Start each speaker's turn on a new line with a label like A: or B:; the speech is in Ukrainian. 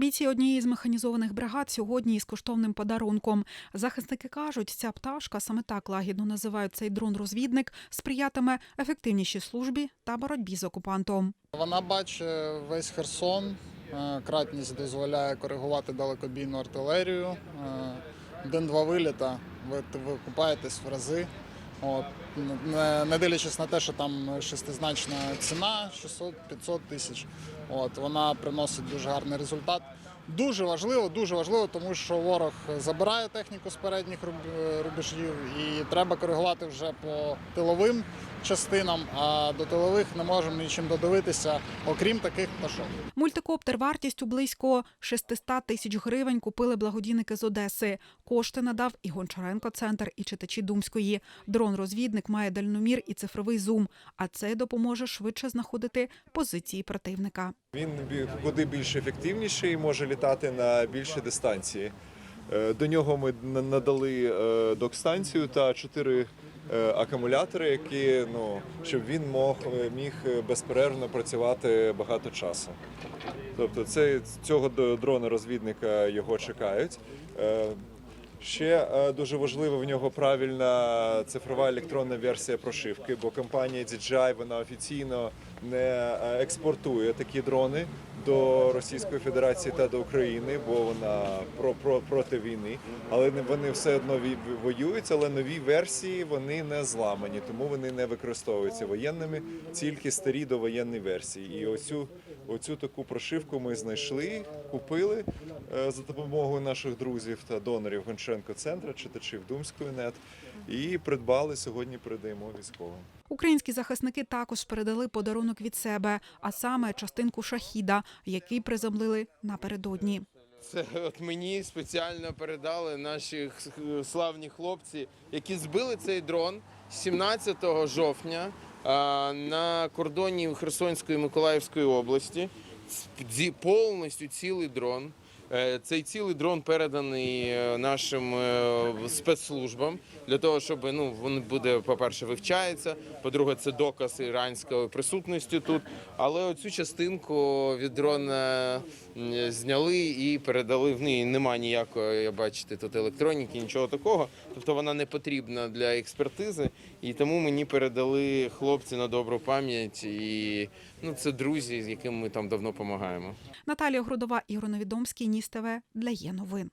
A: Бійці однієї з механізованих бригад сьогодні із коштовним подарунком. Захисники кажуть, ця пташка, саме так лагідно називають цей дрон-розвідник, сприятиме ефективнішій службі та боротьбі з окупантом.
B: Вона бачить весь Херсон. е, Кратність дозволяє коригувати далекобійну артилерію. Е, Один-два виліта, ви, ви купаєтесь в рази. От, не, не дивлячись на те, що там шестизначна ціна 600-500 тисяч. От, вона приносить дуже гарний результат. Дуже важливо, дуже важливо, тому що ворог забирає техніку з передніх руб- рубежів і треба коригувати вже по тиловим частинам, а до тилових не можемо нічим додивитися, окрім таких пташок.
A: Мультикоптер вартістю близько 600 тисяч гривень купили благодійники з Одеси. Кошти надав і Гончаренко центр, і читачі Думської. Дрон-розвідник має дальномір і цифровий зум, а це допоможе швидше знаходити позиції противника.
C: Він куди більш ефективніший, може літати на більші дистанції. Е, До нього ми на- надали е, док-станцію та чотири е, акумулятори, які ну щоб він мог міг безперервно працювати багато часу. Тобто, це цього дрона-розвідника його чекають. Ще дуже важливо в нього правильна цифрова електронна версія прошивки, бо компанія DJI вона офіційно не експортує такі дрони до Російської Федерації та до України, бо вона про, про проти війни. Але вони все одно воюють, але нові версії вони не зламані, тому вони не використовуються воєнними, тільки старі довоєнні версії. І оцю, оцю таку прошивку ми знайшли, купили е, за допомогою наших друзів та донорів Гонченко центра, читачів Думської нет, і придбали сьогодні. Передаємо військовим.
A: Українські захисники також передали подарунок від себе, а саме частинку шахіда, який приземлили напередодні.
D: Це от мені спеціально передали наші славні хлопці, які збили цей дрон 17 жовтня на кордоні Херсонської Миколаївської області. Повністю цілий дрон. Е, Цей цілий дрон переданий е, нашим е, спецслужбам для того, щоб ну він буде, по-перше, вивчається. По-друге, це доказ іранської присутності тут. Але оцю частинку від дрона зняли і передали в неї. Нема ніякої, бачите, тут електроніки, нічого такого. Тобто вона не потрібна для експертизи. І тому мені передали хлопці на добру пам'ять. І ну, це друзі, з якими ми там давно допомагаємо.
A: Наталія Грудова, Ігор Новідомський, Ніс ТВ для є новин.